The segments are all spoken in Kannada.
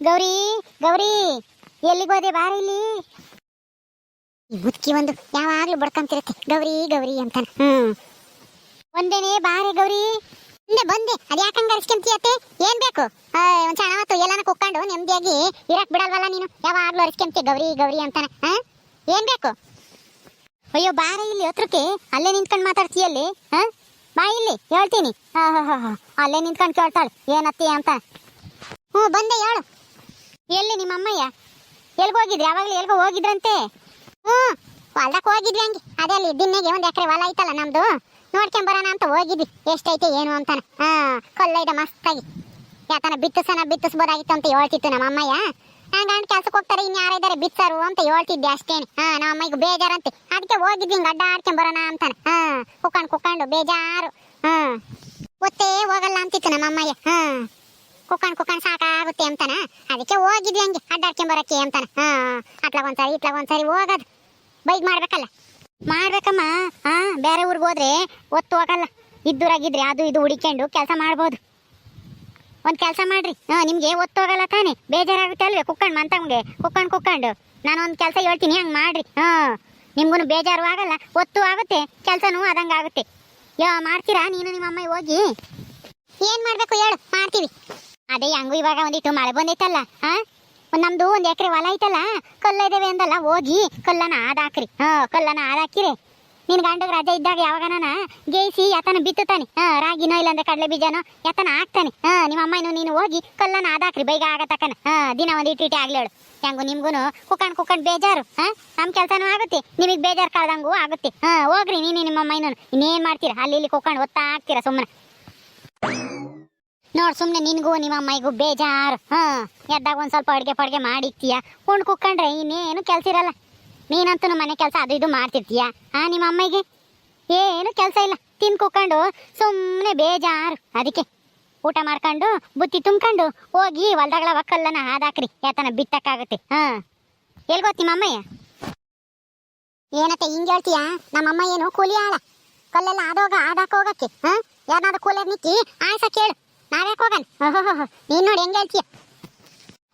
ಗೌರಿ ಗೌರಿ, ಎಲ್ಲಿಗೆ ಹೋದೆ ಬಾರಿ ಇಲ್ಲಿ? ಈ ಮುದುಕಿ ಒಂದು ಯಾವಾಗ್ಲೂ ಬಡ್ಕೊಂತಿರತ್ತೆ. ಗೌರಿ ಗೌರಿ ಅಂತ ಹ್ಮ್. ಒಂದೇನೆ ಬಾರಿ ಗೌರಿ. ಹಿಂದೆ ಬಂದೆ. ಅದ್ ಯಾಕಂಗ ಅರಿಸ್ಕೊಂತೀಯತ್ತೆ ಏನ್ ಬೇಕು? ಒಂದ್ ಸಣ್ಣ ಹೊತ್ತು ಎಲ್ಲಾನ ಕುಕ್ಕೊಂಡು ನೆಮ್ಮದಿಯಾಗಿ ಇರಕ್ ಬಿಡಲ್ವಲ್ಲ ನೀನು? ಯಾವಾಗ್ಲೂ ಅರಿಸ್ಕೊಂತೀಯ ಗೌರಿ ಗೌರಿ ಅಂತಾನೆ. ಹಾ ಏನ್ ಬೇಕು? ಅಯ್ಯೋ, ಬಾರಿ ಇಲ್ಲಿ ಹತ್ರಕ್ಕೆ ಅಲ್ಲೇ ನಿಂತ್ಕೊಂಡು ಮಾತಾಡ್ತೀಯಲ್ಲಿ ಹಾ ಬಾ ಇಲ್ಲಿ, ಹೇಳ್ತೀನಿ. ಹಾ ಹಾ ಹಾ ಹಾ. ಅಲ್ಲೇ ನಿಂತ್ಕೊಂಡು ಕೇಳ್ತಾಳೆ. ಏನತ್ತಿ ಅಂತ. ಹ್ಞೂ ಬಂದೆ, ಹೇಳು. ಎಲ್ಲಿ ನಿಮ್ಮ ಅಮ್ಮಯ್ಯ ಎಲ್ಗೆ ಹೋಗಿದ್ರಿ? ಯಾವಾಗಲೂ ಎಲ್ಗೋ ಹೋಗಿದ್ರಂತೆ? ಹ್ಞೂ ಹೊಲ್ದಕ್ಕೆ ಹೋಗಿದ್ವಿ ಹಂಗೆ. ಅದೇ ಅಲ್ಲಿ ದಿನ್ನೆಗೆ ಒಂದು ಎಕರೆ ಹೊಲ ಐತಲ್ಲ ನಮ್ದು. ನೋಡ್ಕೊಂಬರೋಣ ಅಂತ ಹೋಗಿದ್ವಿ. ಎಷ್ಟೈತೆ, ಏನು ಅಂತಾನೆ. ಹಾ, ಕೊಲ್ಲ ಇದೆ ಮಸ್ತಾಗಿ. ಯಾತನ ಬಿತ್ತಸನ ಬಿತ್ತಿಸ್ಬೋದಾಗಿತ್ತು ಅಂತ ಹೇಳ್ತಿತ್ತು ನಮ್ಮ ಅಮ್ಮಯ್ಯ ಹಂಗ ಗಂಡ ಕೆಲ್ಸಕ್ಕೆ ಹೋಗ್ತಾರೆ, ಇನ್ ಯಾರ ಇದಾರೆ ಅಂತ ಹೇಳ್ತಿದ್ದೆ ಅಷ್ಟೇನೆ. ಹಾಂ ನಮ್ಮ ಅಮ್ಮಯ್ಗೆ ಬೇಜಾರಂತೆ. ಅದಕ್ಕೆ ಹೋಗಿದ್ವಿ, ಹಿಂಗೆ ಅಡ್ಡ ಆಡ್ಕೊಂಬರೋಣ ಅಂತಾನೆ. ಹಾ, ಕುಕ್ಕಂಡು ಕುಕ್ಕಂಡು ಬೇಜಾರು. ಹಾ, ಗೊತ್ತೇ ಹೋಗಲ್ಲ ಅಂತಿತ್ತು ನಮ್ಮ ಅಮ್ಮಯ್ಯ ಹಾ. ಕುಕ್ಕಣ್ ಕುಕ್ಕಣ್ ಸಾಕಾಗುತ್ತೆ ಅಂತಾನ? ಅದಕ್ಕೆ ಹೋಗಿದ್ವಿ ಹಂಗೆ ಅಡ್ಡಾಡ್ಕೊಂಬರಕ್ಕೆ ಅಂತಾನ. ಹಾ ಅಟ್ಲಾಗ ಒಂದ್ಸರಿ ಇಟ್ಲಾಗ ಒಂದ್ಸರಿ ಹೋಗೋದು. ಬೈಕ್ ಮಾಡ್ಬೇಕಲ್ಲ? ಮಾಡ್ಬೇಕಮ್ಮ. ಹಾ, ಬೇರೆ ಊರಿಗೆ ಹೋದ್ರೆ ಒತ್ತು ಹೋಗಲ್ಲ. ಇದ್ದೂರಾಗಿದ್ರೆ ಅದು ಇದು ಹುಡಿಕೊಂಡು ಕೆಲಸ ಮಾಡ್ಬೋದು. ಒಂದು ಕೆಲಸ ಮಾಡ್ರಿ. ಹಾ, ನಿಮ್ಗೆ ಒತ್ತು ಹೋಗಲ್ಲ ತಾನೆ. ಬೇಜಾರಾಗುತ್ತೆ ಅಲ್ವೇ? ಕುಕ್ಕಂಡು ಮಂತಂಗೆ ಕುಕ್ಕಂಡು ಕುಕ್ಕಂಡು. ನಾನು ಒಂದು ಕೆಲಸ ಹೇಳ್ತೀನಿ, ಹಂಗೆ ಮಾಡ್ರಿ. ಹಾ ನಿಮ್ಗೂ ಬೇಜಾರು ಆಗಲ್ಲ. ಒತ್ತು ಆಗುತ್ತೆ, ಕೆಲಸನೂ ಆದಂಗೆ ಆಗುತ್ತೆ. ಯಾ, ಮಾಡ್ತೀರಾ? ನೀನು ನಿಮ್ಮ ಅಮ್ಮ ಹೋಗಿ? ಏನು ಮಾಡಬೇಕು ಹೇಳು, ಮಾಡ್ತೀವಿ. ಅದೇ ಹಂಗು ಇವಾಗ ಒಂದಿಟ್ಟು ಮಳೆ ಬಂದೈತಲ್ಲ ಹಾ ನಮ್ದು ಒಂದ್ ಎಕರೆ ಹೊಲ ಐತಲ್ಲ, ಕಲ್ಲ ಇದಾವೆ ಅಂದಲ್ಲ, ಹೋಗಿ ಕಲ್ಲನ ಆದಾಕ್ರಿ ಹಾ ಕಲ್ಲನ ಆದಾಕಿರಿ ನಿನ್ ಗಂಡಗ್ ರಜೆ ಇದ್ದಾಗ ಯಾವಾಗನ ಗೇಯಿಸಿ, ಯಾತನ ಬಿತ್ತುತ್ತಾನೆ. ಹಾ, ರಾಗಿನೋ ಇಲ್ಲಾಂದ್ರೆ ಕಡಲೆ ಬೀಜನೋ ಯಾತನ ಹಾಕ್ತಾನೆ. ಹಾ, ನಿಮ್ಮ ಅಮ್ಮನೂ ನೀನು ಹೋಗಿ ಕಲ್ಲನ ಆದಾಕ್ರಿ ಬೈಗ ಆಗತಕ್ಕನ ಹಾ, ದಿನ ಒಂದ್ ಇಟ್ಟು ಇಟ್ಟು ಆಗ್ಲೇಳು ಹೆಂಗು ನಿಮ್ಗುನು ಕುಕಣ್ ಕುಕಣ್ ಬೇಜಾರು, ಹಾ? ನಮ್ ಕೆಲ್ಸನೂ ಆಗುತ್ತೆ, ನಿಮಗ್ ಬೇಜಾರ್ ಕಳ್ದಂಗೂ ಆಗುತ್ತೆ. ಹಾ, ಹೋಗ್ರಿ, ನೀನು ನಿಮ್ಮ ಅಮ್ಮನೂ ಇನ್ನೇನ್ ಮಾಡ್ತೀರಾ? ಅಲ್ಲಿ ಇಲ್ಲಿ ಕುಕಣ್ ಒತ್ತಾ ಹಾಕ್ತೀರಾ ಸುಮ್ಮನೆ ನೋಡ್, ಸುಮ್ನೆ ನಿನ್ಗೂ ನಿಮ್ಮ ಅಮ್ಮೈಗೂ ಬೇಜಾರು. ಹ್ಮ್ ಎದ್ದಾಗ ಒಂದ್ ಸ್ವಲ್ಪ ಅಡ್ಗೆ ಪಡ್ಗೆ ಮಾಡಿಕ್ತೀಯ ಉಂಡ್ ಕುಕ್ಕಂಡ್ರೆ ಇನ್ನೇನು ಕೆಲ್ಸ ಇರಲ್ಲ. ನೀನಂತೂ ಮನೆ ಕೆಲಸ ಅದು ಇದು ಮಾಡ್ತಿರ್ತೀಯ. ಆ, ನಿಮ್ಮ ಅಮ್ಮಗೆ ಏನು ಕೆಲಸ ಇಲ್ಲ. ತಿನ್ ಕುಕ್ಕಂಡು ಸುಮ್ಮನೆ ಬೇಜಾರು. ಅದಕ್ಕೆ ಊಟ ಮಾಡ್ಕೊಂಡು, ಬುತ್ತಿ ತುಂಬ್ಕೊಂಡು ಹೋಗಿ ಹೊಲ್ದಾಗಳ ಒಕ್ಕಲ್ಲನ ಹಾದಾಕ್ರಿ. ಯಾತನ ಬಿತ್ತಕ್ಕಾಗತ್ತೆ. ಹಾ. ಎಲ್ ನಿಮ್ಮ ಅಮ್ಮಯ್ಯ? ಏನತ್ತೆ, ಹಿಂಗ್ ಹೇಳ್ತೀಯ? ನಮ್ಮಮ್ಮ ಏನು ಕೂಲಿ ಆಳ. ಕಲ್ಲೆಲ್ಲ ಆದೋಗ ಆದಾಕ ಹೋಗಕ್ಕೆ, ಹಾ? ಯಾರನ್ನಾದ್ರೂ ಕೂಲಿಯರ್ ನಿಕ್ಕಿ ಆಯ್ಸ ಕೇಳು. ನಾವ್ಯಾಕೆ ಓಹೋ ನೀನ್ ನೋಡಿ ಹೆಂಗೆ ಹೇಳ್ತೀಯ?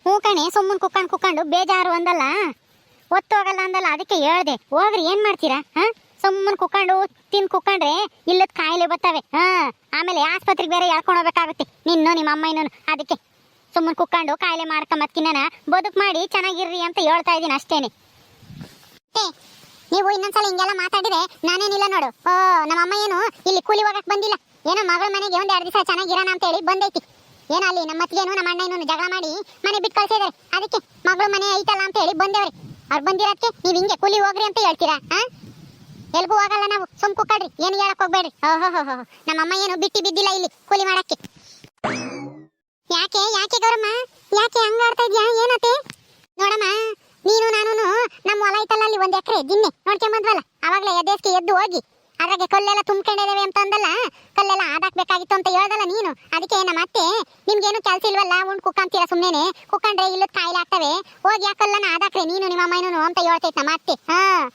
ಹೂ ಕಣೆ, ಸುಮ್ಮನೆ ಕುಕ್ಕಂಡು ಕುಕ್ಕಂಡು ಬೇಜಾರು ಅಂದಲ್ಲ? ಒತ್ತು ಹೋಗಲ್ಲ ಅಂದಲ್ಲ, ಅದಕ್ಕೆ ಹೇಳ್ದೆ. ಹೋಗ್ರಿ, ಏನ್ ಮಾಡ್ತೀರಾ? ಹ? ಸುಮ್ಮನ್ ಕುಕ್ಕಂಡು ತಿನ್ ಕುಕ್ಕಂಡ್ರೆ ಇಲ್ಲದ ಕಾಯಿಲೆ ಬರ್ತವೆ. ಹ? ಆಮೇಲೆ ಆಸ್ಪತ್ರೆಗೆ ಬೇರೆ ಎಳ್ಕೊಂಡು ಹೋಗ್ಬೇಕಾಗುತ್ತೆ. ನಿನ್ನು ನಿಮ್ಮ ಅಮ್ಮ ಇನ್ನೂ ಅದಕ್ಕೆ. ಸುಮ್ಮನ್ ಕುಕ್ಕಂಡು ಕಾಯಿಲೆ ಮಾಡ್ಕೊಂಬತ್ಕಿನ್ನ ಬದುಕು ಮಾಡಿ ಚೆನ್ನಾಗಿರ್ರಿ ಅಂತ ಹೇಳ್ತಾ ಇದೀನಿ ಅಷ್ಟೇನೆ. ನೀವು ಇನ್ನೊಂದ್ಸಲ ಹಿಂಗೆಲ್ಲ ಮಾತಾಡಿದ್ರೆ ನಾನೇನಿಲ್ಲ ನೋಡು. ಓ ನಮ್ಮ ಅಮ್ಮ ಏನು ಇಲ್ಲಿ ಕೂಲಿ ಹೋಗಕ್ ಬಂದಿಲ್ಲ. ಏನೋ ಮಗಳ ಮನೆಗೆ ಒಂದ್ ಎರಡು ದಿವಸ ಚೆನ್ನಾಗಿರೋಣ ಅಂತ ಹೇಳಿ ಬಂದೈತಿ. ಏನೋ ಅಲ್ಲಿ ನಮ್ಮ ಅತ್ತಿಗೇನು, ನಮ್ಮ ಅಣ್ಣ ಇನ್ನೂ ಜಗಳ ಮಾಡಿ ಮನೆ ಬಿಟ್ಟು ಕಳ್ಸಿದಾರೆ. ಅದಕ್ಕೆ ಮಗಳ ಮನೆ ಐತಲ್ಲ ಅಂತ ಹೇಳಿ ಬಂದೇವ್ರಿ. ಅವ್ರು ಬಂದಿರೋದಕ್ಕೆ ನೀವು ಹಿಂಗೆ ಕೂಲಿ ಹೋಗ್ರಿ ಅಂತ ಹೇಳ್ತೀರಾ ಹಾ ಎಲ್ಗೂ ಹೋಗಲ್ಲ ನಾವು ಸುಮ್ ಕುಕ್ಕಡ್ರಿ ಏನು ಹೇಳಕ್ ಹೋಗ್ಬೇಡ್ರಿ. ಓಹೋ ನಮ್ಮ ಅಮ್ಮ ಏನು ಬಿಟ್ಟಿ ಬಿದ್ದಿಲ್ಲ ಇಲ್ಲಿ ಕೂಲಿ ಮಾಡಕ್ಕೆ. ಯಾಕೆ ಯಾಕೆ ಗೌರಮ್ಮ? ಯಾಕೆ ಹಂಗ ಆಡ್ತಾ ಇದ್ಯಾ? ಏನತ್ತೆ? ನೋಡಮ್ಮ, ನೀನು ನಾನು ನಮ್ಮ ಹೊಲ ಐತಲ್ಲ ಅಲ್ಲಿ ಒಂದ್ ಎಕರೆ ದಿನ್ನೆ ನೋಡ್ಕೊಂಡ್ ಅವಾಗಲೇ ಎದ್ದೇಸ್ಕೆ ಎದ್ದು ಹೋಗಿ. ಅದ್ರಾಗೆ ಕಲ್ಲೆಲ್ಲ ತುಂಬ್ಕೊಂಡಿದ್ದೇವೆ ಅಂತ ಅಂದಲ್ಲ? ಕಲ್ಲೆಲ್ಲ ಆದಾಕ್ಬೇಕಾಗಿತ್ತು ಅಂತ ಹೇಳ್ದಲ್ಲ ನೀನು? ಅದಕ್ಕೆ ನಮ್ಮ ಅತ್ತೆ, ನಿಮ್ಗೇನು ಕೆಲಸ ಇಲ್ವಲ್ಲ? ಉಂಡ್ ಕುಕ್ಕಂತೀರ ಸುಮ್ಮನೆ ಕುಕ್ಕಂಡ್ರೆ ಇಲ್ಲ ಕಾಯಿಲೆ ಆಗ್ತವೆ. ಹೋಗಿ ಆ ಕಲ್ಲನ್ನ ಆದಾಕ್ರೆ ನೀನು ನಿಮ್ಮ ಅಮ್ಮನೂ ಅಂತ ಹೇಳ್ತೈತೆ ನಮ್ಮ ಅತ್ತೆ. ಹಾ.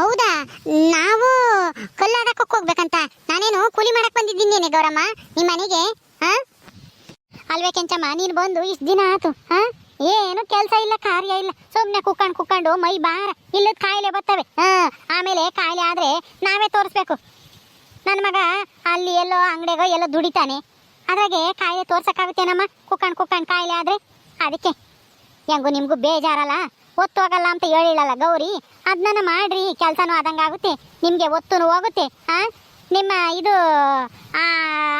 ಹೌದಾ? ನಾವು ಕಲ್ಲು ಆದಾಕಕ್ಕೆ ಹೋಗ್ಬೇಕಂತ. ನಾನೇನು ಕೂಲಿ ಮಾಡಕ್ ಬಂದಿದ್ದೀನಿ ಗೌರಮ್ಮ? ನಿಮ್ಮ ಮನೆಗೆ? ಹಾ? ಅಲ್ವೇ ಕೆಂಚಮ್ಮ, ನೀನು ಬಂದು ಇಷ್ಟು ದಿನ ಆತು. ಹಾ? ಏನು ಕೆಲಸ ಕಾರ್ಯ ಇಲ್ಲ. ಸುಮ್ನೆ ಕುಕ್ಕಂಡು ಕುಕ್ಕಂಡು ಮೈ ಬಾರ ಇಲ್ಲದ ಕಾಯಿಲೆ ಬರ್ತವೆ. ಹಾ, ಆಮೇಲೆ ಕಾಯಿಲೆ ಆದ್ರೆ ನಾವೇ ತೋರಿಸ್ಬೇಕು. ನನ್ನ ಮಗ ಅಲ್ಲಿ ಎಲ್ಲೋ ಅಂಗಡಿಗೋ ಎಲ್ಲೋ ದುಡಿತಾನೆ. ಅದ್ರಾಗೆ ಕಾಯಿಲೆ ತೋರ್ಸಕ್ಕಾಗುತ್ತೇನಮ್ಮ? ಕುಕ್ಕಂಡು ಕುಕ್ಕಂಡು ಕಾಯಿಲೆ ಆದ್ರೆ? ಅದಕ್ಕೆ. ಹೆಂಗು ನಿಮ್ಗೂ ಬೇಜಾರಲ್ಲ? ಒತ್ತು ಹೋಗಲ್ಲ ಅಂತ ಹೇಳಿಲ್ಲಲ್ಲ ಗೌರಿ? ಅದನ್ನ ಮಾಡ್ರಿ, ಕೆಲಸನೂ ಆದಂಗಾಗುತ್ತೆ. ನಿಮಗೆ ಒತ್ತುನು ಹೋಗುತ್ತೆ. ಆ ನಿಮ್ಮ ಇದು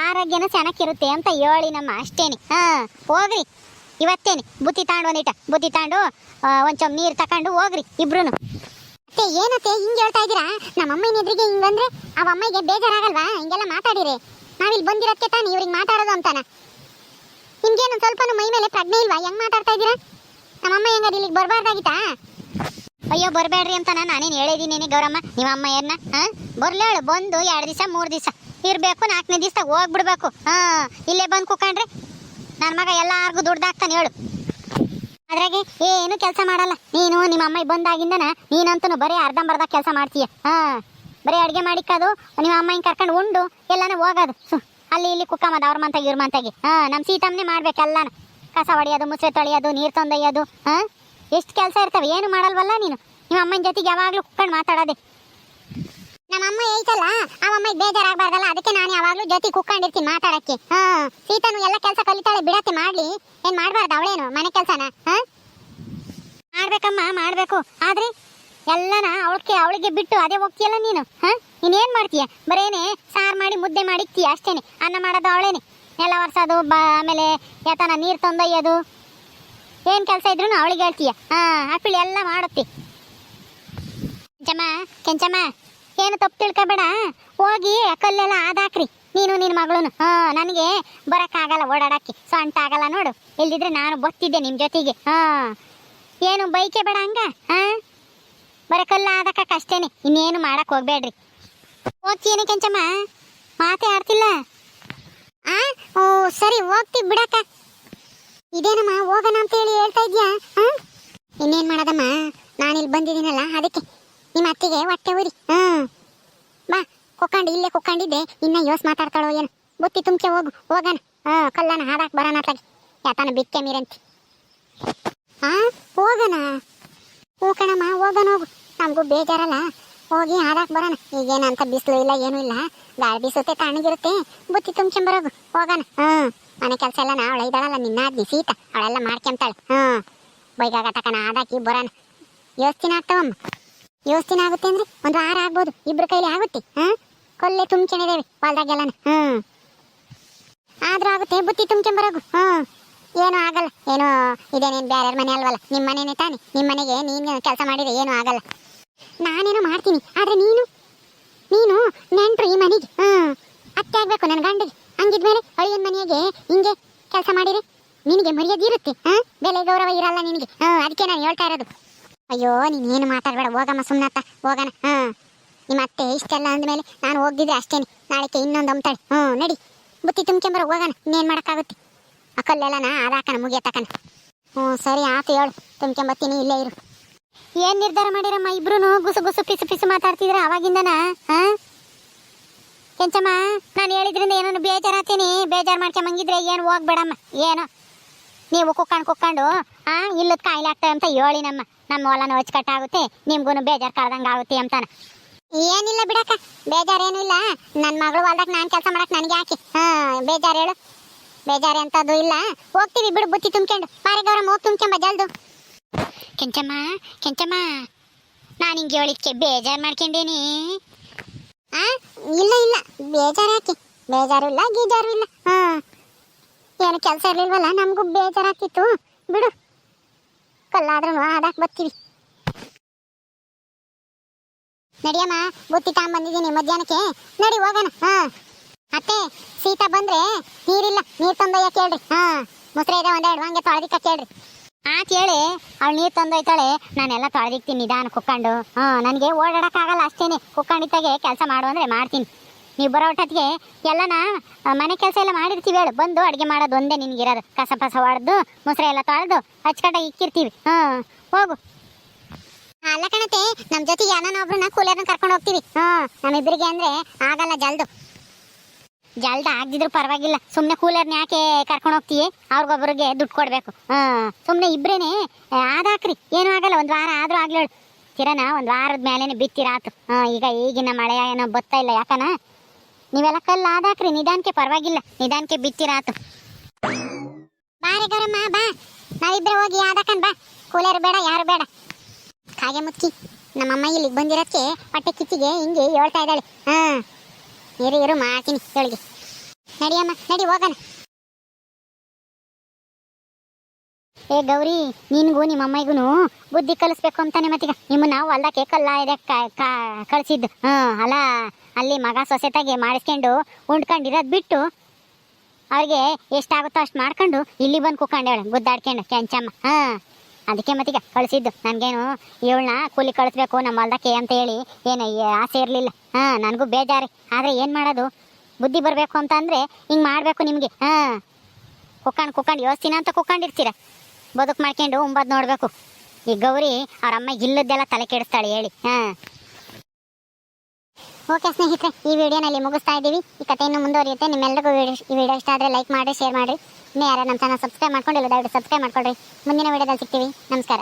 ಆರೋಗ್ಯನೂ ಚೆನ್ನಾಗಿರುತ್ತೆ ಅಂತ ಹೇಳಿ ನಮ್ಮ ಅಷ್ಟೇನೆ. ಹಾ, ಹೋಗ್ರಿ. ಇವತ್ತೇನೆ? ಬುತ್ತಿ ತಾಂಡು ಒಂದಿಟ. ಬುತ್ತಿ ತಾಂಡು ಒಂದ್ ಚಮ್ ನೀರು ತಕೊಂಡು ಹೋಗ್ರಿ ಇಬ್ರುನು. ಅತ್ತೆ, ಏನತ್ತೆ? ಹಿಂಗ್ ಹೇಳ್ತಾ ಇದೀರಾ ನಮ್ಮ ಅಮ್ಮನ ಎದುರಿಗೆ ಹಿಂಗಂದ್ರೆ ಅವ ಅಮ್ಮಗೆ ಬೇಜಾರಾಗಲ್ವಾ? ಹಿಂಗೆಲ್ಲ ಮಾತಾಡಿರಿ. ನಾವಿಲ್ಲಿ ಬಂದಿರೋದಕ್ಕೆ ತಾನೆ ಇವ್ರಿಗೆ ಮಾತಾಡೋದು ಅಂತಾನ. ನಿಮ್ಗೇನು ಸ್ವಲ್ಪನೂ ಮೈ ಮೇಲೆ ಪ್ರಜ್ಞೆ ಇಲ್ವಾ? ಹೆಂಗ್ ಮಾತಾಡ್ತಾ ಇದೀರಾ ನಮ್ಮ ಅಮ್ಮ ಹೆಂಗದ ಇಲ್ಲಿಗೆ ಬರಬಾರ್ದಾಗಿತ್ತಾ? ಅಯ್ಯೋ, ಬರಬೇಡ್ರಿ ಅಂತ ನಾನು ನಾನೇನು ಹೇಳಿದೀನಿ ಗೌರಮ್ಮ? ನಿಮ್ಮ ಅಮ್ಮ ಏನ ಹಾ ಬರ್ಲೇಳು. ಬಂದು ಎರಡು ದಿವಸ, ಮೂರು ದಿವಸ. ಇರಬೇಕು, ನಾಲ್ಕನೇ ದಿವಸ ಹೋಗ್ಬಿಡ್ಬೇಕು. ಹಾ, ಇಲ್ಲೇ ಬಂದು ಕುಕ್ಕಂಡ್ರೆ ನನ್ನ ಮಗ ಎಲ್ಲಾರ್ಗು ದುಡ್ದಾಗ್ತಾನೆ ಹೇಳು. ಅದ್ರಾಗೆ ಏನು ಕೆಲಸ ಮಾಡಲ್ಲ. ನೀನು ನಿಮ್ಮ ಅಮ್ಮ ಬಂದಾಗಿಂದನ ನೀನಂತೂ ಬರೀ ಅರ್ಧಂಬರ್ಧ ಕೆಲಸ ಮಾಡ್ತೀಯ. ಹಾ, ಬರೀ ಅಡುಗೆ ಮಾಡಿಕ್ಕದು, ನಿಮ್ಮ ಅಮ್ಮ ಹಿಂಗೆ ಕರ್ಕೊಂಡು ಉಂಡು, ಎಲ್ಲಾನು ಹೋಗೋದು. ಸು, ಅಲ್ಲಿ ಇಲ್ಲಿ ಕುಕ್ಕಮ್ಮದ, ಅವ್ರ ಮಂತಾಗಿ, ಇವ್ರ ಮಂತಾಗಿ. ಹಾ ನಮ್ಮ ಸೀತಮ್ಮನೆ ಮಾಡ್ಬೇಕು ಎಲ್ಲಾನು. ಕಸ ಹೊಡೆಯೋದು, ಮುಸ್ರೆ ತೊಳೆಯೋದು, ನೀರು ತೊಂದೊಯ್ಯೋದು, ಹಾ? ಎಷ್ಟು ಕೆಲಸ ಇರ್ತವೆ, ಏನು ಮಾಡಲ್ವಲ್ಲ ನೀನು? ನಿಮ್ಮ ಅಮ್ಮನ ಜೊತೆಗೆ ಯಾವಾಗಲೂ ಕುಕ್ಕೊಂಡು ಮಾತಾಡೋದೆ. ನಮ್ಮ ಅಮ್ಮ ಐತಲ್ಲ ಆ ಅಮ್ಮ ಬೇಜಾರಾಗಬಾರ್ದಲ್ಲ, ಅದಕ್ಕೆ ನಾನು ಯಾವಾಗಲೂ ಜೊತೆ ಕುತ್ಕೊಂಡಿರ್ತೀನಿ ಮಾತಾಡಕ್ಕೆ. ಹಾ, ಸೀತಾನು ಎಲ್ಲ ಕೆಲಸ ಕಲಿತಾಳೆ, ಬಿಡತ್ತೆ ಮಾಡ್ಲಿ. ಏನ್ ಮಾಡ್ಬಾರ್ದು ಅವಳೇನು, ಮನೆ ಕೆಲಸನ, ಹಾ? ಮಾಡ್ಬೇಕಮ್ಮ, ಮಾಡ್ಬೇಕು. ಆದ್ರೆ, ಎಲ್ಲನ ಅವಳಕ್ಕೆ ಅವಳಿಗೆ ಬಿಟ್ಟು ಅದೇ ಹೋಗ್ತೀಯಲ್ಲ ನೀನು, ಹಾ? ಇನ್ನೇನ್ ಮಾಡ್ತೀಯ? ಬರೇನೆ, ಸಾರು ಮಾಡಿ, ಮುದ್ದೆ ಮಾಡಿಕ್ತೀಯ ಅಷ್ಟೇನೆ, ಅನ್ನ ಮಾಡೋದು ಅವಳೇನೆ. ನೆಲ ಒರ್ಸೋದು, ಬ, ಆಮೇಲೆ ಯಾತನ ನೀರು ತಂದೊಯ್ಯೋದು. ಏನ್ ಕೆಲಸ ಇದ್ರು ಅವಳಿಗೆ ಹೇಳ್ತೀಯ, ಹಾ ಆಪಿಳಿ ಎಲ್ಲ ಮಾಡುತ್ತೆ. ಕೆಂಚಮ್ಮ ಕೆಂಚಮ್ಮ. ಏನು ತಪ್ಪು ತಿಳ್ಕೊಬೇಡ. ಹೋಗಿ ಕಲ್ಲೆಲ್ಲ ಆದಾಕ್ರಿ ನೀನು ನಿನ್ನ ಮಗಳೂನು. ಹಾ, ನನಗೆ ಬರೋಕ್ಕಾಗಲ್ಲ ಓಡಾಡಕ್ಕೆ. ಸೊಂಟ ಆಗಲ್ಲ ನೋಡು. ಇಲ್ದಿದ್ರೆ ನಾನು ಬತ್ತಿದ್ದೆ ನಿಮ್ಮ ಜೊತೆಗೆ. ಹಾ. ಏನು ಬೈಕೆ ಬೇಡ ಹಂಗ? ಹಾ? ಬರಕಲ್ಲ ಆದಕ್ಕ ಅಷ್ಟೇನೆ ಇನ್ನೇನು ಮಾಡಕ್ ಹೋಗ್ಬೇಡ್ರಿ. ಹೋಗ್ತೀನಿ ಕೆಂಚಮ್ಮ? ಮಾತೇ ಆಡ್ತಿಲ್ಲ? ಆ? ಓ, ಸರಿ ಹೋಗ್ತೀವಿ ಬಿಡಕ್ಕ. ಇದೇನಮ್ಮ, ಹೋಗೋಣ ಅಂತ ಹೇಳಿ ಹೇಳ್ತಾ ಇದ್ಯಾ? ಹಾ? ಇನ್ನೇನ್ ಮಾಡೋದಮ್ಮ? ನಾನಿಲ್ಲಿ ಬಂದಿದ್ದೀನಲ್ಲ, ಅದಕ್ಕೆ. ನಿಮ್ಮ ಅತ್ತಿಗೆ ಹೊಟ್ಟೆ ಊರಿ ಹ್ಮ್. ಬಾ, ಕೊಕ್ಕಂಡು, ಇಲ್ಲೇ ಕೊಕ್ಕಂಡಿದ್ದೆ. ಇನ್ನ ಯೋಸ್ ಮಾತಾಡ್ತಾಳೋ ಏನು. ಬುತ್ತಿ ತುಂಬ್ಕೆ ಹೋಗು, ಹೋಗಣ. ಹಾ ಕಲ್ಲನ ಹಾಡಾಕ್ ಬರೋಣ ಅತ್ಲಾಗಿ. ಯಾತನ ಬಿಕ್ಕೆ ಮೀರಂತಿ. ಹಾ, ಹೋಗಣ. ಹ್ಞೂ ಕಣಮ್ಮ, ಹೋಗಣ, ಹೋಗು. ನಮಗೂ ಬೇಜಾರಲ್ಲ. ಹೋಗಿ ಹಾಡಾಕ್ ಬರೋಣ. ಈಗೇನಂತ ಬಿಸಿಲು ಇಲ್ಲ, ಏನೂ ಇಲ್ಲ. ಗಾಳಿ ಬೀಸುತ್ತೆ, ತಣ್ಣಗಿರುತ್ತೆ. ಬುತ್ತಿ ತುಂಬ್ಕೊಂಬರೋಗು ಹೋಗೋಣ. ಹ್ಮ್. ಮನೆ ಕೆಲಸ ಎಲ್ಲ ನಾವು ಇದ್ದಾಳಲ್ಲ, ನಿನ್ನ ಅದ್ನಿ ಸೀತ. ಅವಳೆಲ್ಲ ಮಾಡ್ಕೊಂತಾಳೆ ಹ್ಮ್. ಬೈಗಾಗ ತಕನ ಹಾಡಾಕಿ ಬರೋಣ. ಯೋಸ್ತಿನ ಆಗ್ತಾವಮ್ಮ ಯೋಸ್ತಿನ ಆಗುತ್ತೆ ಅಂದ್ರೆ ಒಂದು ವಾರ ಆಗ್ಬೋದು. ಇಬ್ರ ಕೈಲಿ ಆಗುತ್ತೆ. ಹಾ? ಕೊಲ್ಲೆ ತುಂಬ್ಕೊಂಡಿದ್ದೇವೆ ಹೊಲ್ದಾಗೆಲ್ಲನ ಹ್ಮ್ ಆದ್ರೂ ಆಗುತ್ತೆ, ಬುತ್ತಿ ತುಂಬ್ಕೊಂಬರೋಗು ಹ್ಮ್ ಏನೂ ಆಗಲ್ಲ. ಏನೋ ಇದೇನೇನು ಬೇರೆ ಮನೆ ಅಲ್ವಲ್ಲ? ನಿಮ್ಮ ಮನೆನೇ ತಾನೆ. ನಿಮ್ಮ ಮನೆಗೆ ನೀನು ಕೆಲಸ ಮಾಡಿದ್ರೆ ಏನೂ ಆಗಲ್ಲ. ನಾನೇನೋ ಮಾಡ್ತೀನಿ, ಆದ್ರೆ ನೀನು? ನೀನು ನೆಂಟ್ರು ಈ ಮನೆಗೆ. ಹ್ಮ್ ಅತ್ತೆ ಆಗ್ಬೇಕು ನನ್ನ ಗಂಡಿಗೆ. ಹಂಗಿದ್ಮೇಲೆ ಅಳಿಯನ್ ಮನೆಗೆ ಹಿಂಗೆ ಕೆಲಸ ಮಾಡಿದ್ರೆ ನಿನಗೆ ಮರ್ಯಾದೆ ಇರುತ್ತೆ. ಹಾ? ಬೆಲೆ ಗೌರವ ಇರಲ್ಲ ನಿನಗೆ. ಹಾ, ಅದಕ್ಕೆ ನಾನು ಹೇಳ್ತಾ ಇರೋದು. ಅಯ್ಯೋ, ನೀನು ಏನು ಮಾತಾಡಬೇಡ, ಹೋಗಮ್ಮ ಸುಮ್ಮನತ್ತ ಹೋಗೋಣ ಹಾ ನಿಮ್ಮ ಅತ್ತೆ ಇಷ್ಟೆಲ್ಲ ಅಂದಮೇಲೆ ನಾನು ಹೋಗಿದ್ರೆ ಅಷ್ಟೇನೆ. ನಾಳೆಗೆ ಇನ್ನೊಂದು ಅಂಬ್ತಾಳೆ ಹ್ಞೂ, ನಡಿ. ಬುತ್ತಿ ತುಂಬ್ಕೊಂಬರ ಹೋಗೋಣ, ಇನ್ನೇನು ಮಾಡೋಕ್ಕಾಗುತ್ತೆ? ಆ ನಾ ಅದಾಕನ ಮುಗಿಯತಕನ ಹ್ಞೂ, ಸರಿ, ಆತು ಹೇಳು ತುಂಬ್ಕೊಂಬತ್ತೀನಿ ಇಲ್ಲೇ ಇರು. ಏನು ನಿರ್ಧಾರ ಮಾಡಿರಮ್ಮ ಇಬ್ರು ಗುಸು ಗುಸು, ಪಿಸು ಪಿಸು ಮಾತಾಡ್ತಿದ್ರೆ ಅವಾಗಿಂದನ, ಹಾ? ಕೆಂಚಮ್ಮ, ನಾನು ಹೇಳಿದ್ರಿಂದ ಏನೋ ಬೇಜಾರಾತೀನಿ ಬೇಜಾರು ಮಾಡ್ಕೊಂಬಂಗಿದ್ರೆ ಏನು ಹೋಗ್ಬೇಡಮ್ಮ, ಏನು? ನೀವು ಕುಕ್ಕೊಂಡು ಕುಕ್ಕಂಡು ಆ ಇಲ್ಲದ ಕಾಯಿಲೆ ಆಗ್ತವೆ ಅಂತ ಹೇಳಿ ನಮ್ಮ ನಮ್ಮ ಹೊಲನ ಅಚ್ಚುಕಟ್ಟಾಗುತ್ತೆ ನಿಮ್ಗೂ ಬೇಜಾರು ಕಳ್ದಂಗೆ ಆಗುತ್ತೆ ಅಂತಾನ. ಏನಿಲ್ಲ ಬಿಡಕ್ಕ, ಬೇಜಾರೇನು ಇಲ್ಲ. ನನ್ನ ಮಗಳು ಹೊಲ್ದಾಗ ನಾನು ಕೆಲಸ ಮಾಡಕ್ಕೆ ನನಗೆ ಯಾಕೆ? ಹಾಂ, ಬೇಜಾರು ಹೇಳು. ಬೇಜಾರು ಅಂತದ್ದು ಇಲ್ಲ. ಹೋಗ್ತೀವಿ ಬಿಡು, ಬುತ್ತಿ ತುಂಬ್ಕೊಂಡು. ಪಾರಿಗೌರಮ್ಮ ಹೋಗಿ ತುಂಬ್ಕೊಂಬ, ಜಲ್ದು. ಕೆಂಚಮ್ಮ ಕೆಂಚಮ್ಮ. ನಾನು ಹಿಂಗೆ ಹೇಳಿದ್ಕೆ ಬೇಜಾರು ಮಾಡ್ಕೊಂಡೇನಿ. ಆ, ಇಲ್ಲ ಇಲ್ಲ. ಬೇಜಾರು ಯಾಕೆ? ಬೇಜಾರು ಇಲ್ಲ, ಗೀಜಾರು ಇಲ್ಲ. ಹಾಂ. ಏನು ಕೆಲಸ ಇರಲಿಲ್ವಲ್ಲ, ನಮಗೂ ಬೇಜಾರಾಗ್ತಿತ್ತು ಬಿಡು. ಕಲ್ಲಾದ್ರೂ ಅದಕ್ಕೆ ಬರ್ತೀವಿ. ನಡಿಯಮ್ಮ, ಬುತ್ತಿ ತಗೊಂಬಂದಿದ್ದೀನಿ ಮಧ್ಯಾಹ್ನಕ್ಕೆ. ನಡಿ ಹೋಗೋಣ, ಹಾ. ಅತ್ತೆ, ಸೀತಾ ಬಂದ್ರೆ ನೀರಿಲ್ಲ, ನೀರು ತಂದೊಯ್ಯ ಕೇಳ್ರಿ, ಹಾ. ಮುಸ್ರೆ ಇದೆ, ಒಂದೆರಡು, ಹಂಗೆ ತೊಳೆದಿಕ್ಕ ಕೇಳ್ರಿ. ಆ ಕೇಳಿ, ಅವಳು ನೀರು ತಂದೊಯ್ತಾಳೆ, ನಾನೆಲ್ಲ ತೊಳೆದಿಕ್ತೀನಿ ನಿಧಾನ ಕುಕ್ಕೊಂಡು. ಹಾ, ನನಗೆ ಓಡಾಡಕ್ಕಾಗಲ್ಲ ಅಷ್ಟೇನೆ, ಕುಕ್ಕೊಂಡಿದ್ದಾಗೆ ಕೆಲಸ ಮಾಡು ಅಂದ್ರೆ ಮಾಡ್ತೀನಿ. ನೀವು ಬರೋ ಹೊಟ್ಟೊತ್ತಿಗೆ ಎಲ್ಲನ ಮನೆ ಕೆಲಸ ಎಲ್ಲ ಮಾಡಿರ್ತೀವಿ ಹೇಳು. ಬಂದು ಅಡುಗೆ ಮಾಡೋದು ಒಂದೇ ನಿನಗಿರೋದು ಕಸ ಪಸ ಹೊಡೆದು ಮೊಸರೆ ಎಲ್ಲ ತೊಳೆದು ಹಚ್ಕಟ್ಟ ಇಕ್ಕಿರ್ತೀವಿ. ಹಾಂ ಹೋಗು. ಅಲ್ಲ ಕಣತೆ ನಮ್ಮ ಜೊತೆಗೆ ಯಾರನ್ನ ಒಬ್ರನ್ನ ಕೂಲರ್ನ ಕರ್ಕೊಂಡು ಹೋಗ್ತೀವಿ. ಹಾಂ ನಮ್ಮಿಬ್ಬರಿಗೆ ಅಂದ್ರೆ ಆಗಲ್ಲ ಜಲ್ದು. ಜಲ್ದ ಆಗದಿದ್ರು ಪರವಾಗಿಲ್ಲ. ಸುಮ್ಮನೆ ಕೂಲರ್ನ ಯಾಕೆ ಕರ್ಕೊಂಡು ಹೋಗ್ತೀವಿ ಅವ್ರಿಗೊಬ್ಬರಿಗೆ ದುಡ್ಡು ಕೊಡಬೇಕು. ಹಾಂ ಸುಮ್ಮನೆ ಇಬ್ರೇನೆ ಆದಾಕ್ರಿ ಏನೂ ಆಗಲ್ಲ ಒಂದು ವಾರ ಆದರೂ ಆಗ್ಲೇಳು ಕಿರಣ ಒಂದು ವಾರದ ಮೇಲೇನೆ ಬಿತ್ತಿರಾತು ಹಾಂ ಈಗ ಈಗಿನ ಮಳೆಯ ಏನೋ ಬತ್ತಾ ಇಲ್ಲ ಯಾಕನ? ನೀವೆಲ್ಲ ಕಲ್ಲು ಆದಾಕ್ರಿ ನಿಧಾನಕ್ಕೆ ಪರವಾಗಿಲ್ಲ, ನಿಧಾನಕ್ಕೆ ಬಿತ್ತಿರಾತು ಬಾರೆ ಗೌರಮ್ಮ, ಬಾ. ನಾವಿಬ್ರೆ ಹೋಗಿ ಆದಾಕನ್ ಬಾ. ಕೂಲರ್ ಬೇಡ, ಯಾರು ಬೇಡ. ಹಾಗೆ ಮುಚ್ಚಿ ನಮ್ಮಮ್ಮ ಇಲ್ಲಿಗೆ ಬಂದಿರೋದಕ್ಕೆ ಹೊಟ್ಟೆ ಕಿಚ್ಚಿಗೆ ಹಿಂಗೆ ಹೇಳ್ತಾ ಇದ್ದಾಳೆ. ಹಾ ಇರು ಇರು ಮಾಡ್ತೀನಿ ಹೇಳಿಗೆ ನಡಿಯಮ್ಮ ನಡಿ, ಹೋಗೋಣ. ಏ, ಗೌರಿ, ನಿನ್ಗೂ ನಿಮ್ಮ ಅಮ್ಮಗೂ ಬುದ್ಧಿ ಕಲಿಸ್ಬೇಕು ಅಂತಾನೆ ಮತ್ತೀಗ. ನಿಮ್ಮನ್ನ ಹೊಲ್ದಕ್ಕೆ ಕಲ್ಲ ಇದೆ ಕಳಿಸಿದ್ದು. ಹ್ಞೂ, ಅಲ್ಲ, ಅಲ್ಲಿ ಮಗ ಸೊಸೆತಾಗಿ ಮಾಡಿಸ್ಕೊಂಡು ಉಂಡ್ಕೊಂಡಿರೋದು ಬಿಟ್ಟು ಅವ್ರಿಗೆ ಎಷ್ಟಾಗುತ್ತೋ ಅಷ್ಟು ಮಾಡ್ಕೊಂಡು ಇಲ್ಲಿ ಬಂದು ಕುಕ್ಕೊಂಡೇಳು ಗುದ್ದಾಡ್ಕೊಂಡು, ಕೆಂಚಮ್ಮ. ಹಾಂ ಅದಕ್ಕೆ ಮತ್ತೀಗ ಕಳಿಸಿದ್ದು. ನನಗೇನು ಇವಳನ್ನ ಕೂಲಿ ಕಳಿಸ್ಬೇಕು ನಮ್ಮ ಹೊಲ್ದಕ್ಕೆ ಅಂತ ಹೇಳಿ ಏನು ಆಸೆ ಇರಲಿಲ್ಲ. ಹಾಂ ನನಗೂ ಬೇಜಾರಿ. ಆದರೆ ಏನು ಮಾಡೋದು? ಬುದ್ಧಿ ಬರಬೇಕು ಅಂತ ಅಂದರೆ ಹಿಂಗೆ ಮಾಡಬೇಕು ನಿಮಗೆ. ಹಾಂ ಕುಕ್ಕಂಡು ಕುಕ್ಕಂಡು ಯೋಸ್ತಿನ ಅಂತ ಕುಕ್ಕೊಂಡಿರ್ತೀರ ಬದುಕು ಮಾಡ್ಕೊಂಡು ಉಂಬದ್ ನೋಡಬೇಕು. ಈ ಗೌರಿ ಅವ್ರ ಅಮ್ಮ ಇಲ್ಲದ್ದೆಲ್ಲ ತಲೆ ಕೆಡಿಸ್ತಾಳೆ ಹೇಳಿ. ಹಾಂ. ಓಕೆ ಸ್ನೇಹಿತರೆ, ಈ ವಿಡಿಯೋನಲ್ಲಿ ಮುಗಿಸ್ತಾ ಇದ್ದೀವಿ. ಈ ಕಥೆಯನ್ನು ಮುಂದುವರಿಯುತ್ತೆ. ನಿಮ್ಮೆಲ್ಲರಿಗೂ ಈ ವಿಡಿಯೋ ಇಷ್ಟ ಆದರೆ ಲೈಕ್ ಮಾಡಿ ಶೇರ್ ಮಾಡಿ ಇನ್ನೂ ಯಾರು ನಮ್ಮ ಚಾನಲ್ ಸಬ್ಸ್ಕ್ರೈಬ್ ಮಾಡ್ಕೊಂಡಿಲ್ಲ, ದಯವಿಟ್ಟು ಸಬ್ಸ್ಕ್ರೈಬ್ ಮಾಡ್ಕೊಳ್ರಿ. ಮುಂದಿನ ವಿಡಿಯೋದಲ್ಲಿ ಸಿಗ್ತೀವಿ. ನಮಸ್ಕಾರ.